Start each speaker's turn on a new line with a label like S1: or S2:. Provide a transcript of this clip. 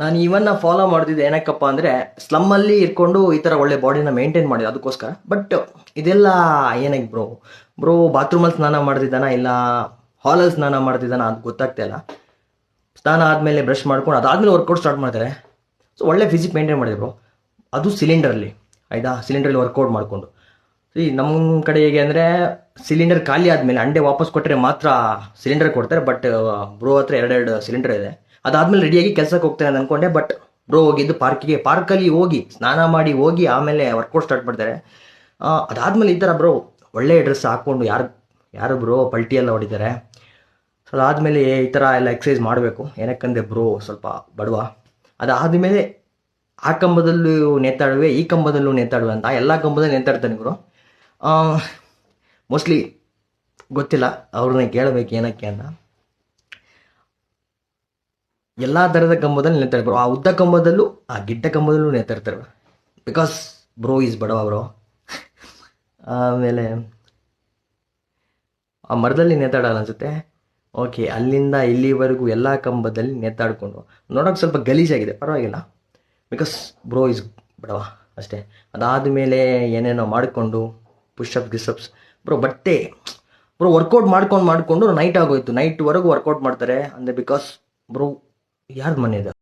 S1: ನಾನು ಇವನ್ನ ಫಾಲೋ ಮಾಡ್ತಿದ್ದೆ ಏನಕ್ಕಪ್ಪ ಅಂದರೆ ಸ್ಲಮ್ಮಲ್ಲಿ ಇರ್ಕೊಂಡು ಈ ಥರ ಒಳ್ಳೆ ಬಾಡಿನ ಮೇಂಟೈನ್ ಮಾಡಿದೆ ಅದಕ್ಕೋಸ್ಕರ. ಬಟ್ ಇದೆಲ್ಲ ಏನಕ್ಕೆ ಬ್ರೋ ಬ್ರೋ ಬಾತ್ರೂಮಲ್ಲಿ ಸ್ನಾನ ಮಾಡ್ತಿದ್ದಾನ ಇಲ್ಲ ಹಾಲಲ್ಲಿ ಸ್ನಾನ ಮಾಡ್ತಿದ್ದಾನ ಅದು ಗೊತ್ತಾಗ್ತಾ ಇಲ್ಲ. ಸ್ನಾನ ಆದಮೇಲೆ ಬ್ರಷ್ ಮಾಡ್ಕೊಂಡು ಅದಾದಮೇಲೆ ವರ್ಕೌಟ್ ಸ್ಟಾರ್ಟ್ ಮಾಡ್ತಾರೆ. ಸೊ ಒಳ್ಳೆ ಫಿಸಿಕ್ ಮೇಂಟೈನ್ ಮಾಡಿದೆ ಬ್ರೋ ಅದು ಸಿಲಿಂಡರಲ್ಲಿ ಆಯಿತಾ? ಸಿಲಿಂಡ್ರಲ್ಲಿ ವರ್ಕೌಟ್ ಮಾಡಿಕೊಂಡು. ಈ ನಮ್ಮ ಕಡೆ ಹೇಗೆ ಅಂದರೆ ಸಿಲಿಂಡರ್ ಖಾಲಿ ಆದಮೇಲೆ ಅಂಡೆ ವಾಪಸ್ ಕೊಟ್ಟರೆ ಮಾತ್ರ ಸಿಲಿಂಡರ್ ಕೊಡ್ತಾರೆ ಬಟ್ ಬ್ರೋ ಹತ್ರ ಎರಡೆರಡು ಸಿಲಿಂಡರ್ ಇದೆ. ಅದಾದಮೇಲೆ ರೆಡಿಯಾಗಿ ಕೆಲಸಕ್ಕೆ ಹೋಗ್ತಾರೆ ಅಂತ ಅನ್ಕೊಂಡೆ ಬಟ್ ಬ್ರೋ ಹೋಗಿದ್ದು ಪಾರ್ಕಿಗೆ ಪಾರ್ಕಲ್ಲಿ ಹೋಗಿ, ಸ್ನಾನ ಮಾಡಿ ಹೋಗಿ ಆಮೇಲೆ ವರ್ಕೌಟ್ ಸ್ಟಾರ್ಟ್ ಮಾಡ್ತಾರೆ. ಅದಾದ್ಮೇಲೆ ಈ ಥರ ಬ್ರೋ ಒಳ್ಳೆ ಡ್ರೆಸ್ ಹಾಕ್ಕೊಂಡು ಯಾರು ಯಾರು ಬ್ರೋ ಪಲ್ಟಿ ಎಲ್ಲ ಹೊಡಿತಾರೆ. ಸೊ ಅದಾದಮೇಲೆ ಈ ಥರ ಎಲ್ಲ ಎಕ್ಸಸೈಸ್ ಮಾಡಬೇಕು. ಏನಕ್ಕಂದ್ರೆ ಬ್ರೋ ಸ್ವಲ್ಪ ಬಡವ. ಅದಾದಮೇಲೆ ಆ ಕಂಬದಲ್ಲೂ ನೇತಾಡುವೆ, ಈ ಕಂಬದಲ್ಲೂ ನೇತಾಡುವೆ ಅಂತ ಎಲ್ಲ ಕಂಬದಲ್ಲಿ ನೇತಾಡ್ತಾನೆ ಬ್ರೋ ಮೋಸ್ಟ್ಲಿ ಗೊತ್ತಿಲ್ಲ, ಅವ್ರನ್ನ ಕೇಳಬೇಕು ಏನಕ್ಕೆ ಅಂತ. ಎಲ್ಲ ಥರದ ಕಂಬದಲ್ಲಿ ನೇತಾಡ್ತಾರೆ ಆ ಉದ್ದ ಕಂಬದಲ್ಲೂ, ಆ ಗಿಡ್ಡ ಕಂಬದಲ್ಲೂ ನೇತಾಡ್ತಾರೆ ಬಿಕಾಸ್ ಬ್ರೋ ಈಸ್ ಬಡವ ಬ್ರೋ ಆಮೇಲೆ, ಆ ಮರದಲ್ಲಿ ನೇತಾಡಲ್ಲ ಅನ್ಸುತ್ತೆ? ಓಕೆ ಅಲ್ಲಿಂದ ಇಲ್ಲಿವರೆಗೂ ಎಲ್ಲ ಕಂಬದಲ್ಲಿ ನೇತಾಡಿಕೊಂಡು ನೋಡೋಕೆ ಸ್ವಲ್ಪ ಗಲೀಜಾಗಿದೆ. ಪರವಾಗಿಲ್ಲ. ಬಿಕಾಸ್ ಬ್ರೋ ಇಸ್ ಬಡವ ಅಷ್ಟೇ. ಅದಾದ ಮೇಲೆ ಏನೇನೋ ಮಾಡಿಕೊಂಡು ಪುಷಪ್ ಗಿಸಪ್ಸ್ ಬ್ರೋ ಬಟ್ಟೆ ಬ್ರೋ ವರ್ಕೌಟ್ ಮಾಡ್ಕೊಂಡು ಮಾಡಿಕೊಂಡು ನೈಟ್ ಆಗೋಯ್ತು. ನೈಟ್ವರೆಗೂ ವರ್ಕೌಟ್ ಮಾಡ್ತಾರೆ. ಅಂದರೆ ಬಿಕಾಸ್ ಬ್ರೋ यार मनेदा